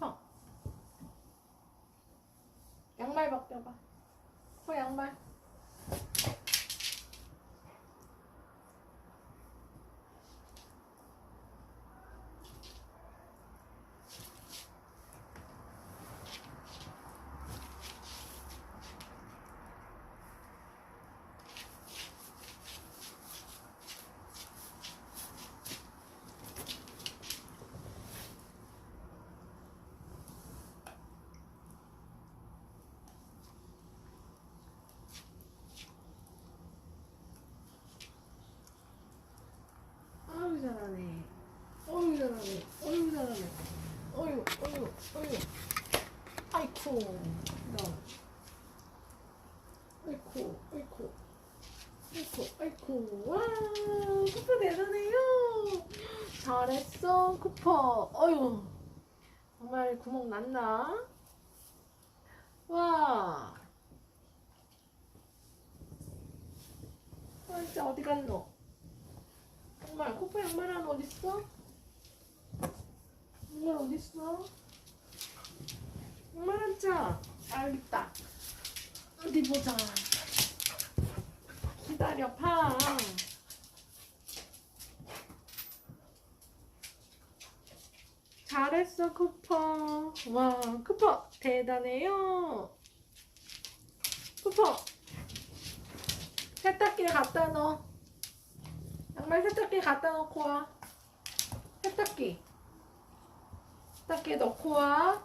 형. 양말 벗겨봐. 소 양말. 어유 잘하네. 어유. 어유 어유. 아이쿠. 너. 아이쿠 아이쿠. 아이쿠 아이쿠. 와 쿠퍼 대단해요. 잘했어 쿠퍼. 어유. 정말 구멍 났나? 와. 아 진짜 어디 갔노? 양말, 코파 양말은 어딨어? 어딨어? 양말 한 짝. 아, 여기 있다. 어디 보자. 기다려, 파. 잘했어, 쿠퍼. 와, 쿠퍼, 대단해요. 쿠퍼, 세탁기에 갖다 넣어. 양말 세탁기에 갖다 놓고 와. 세탁기. 세탁기에 넣고 와.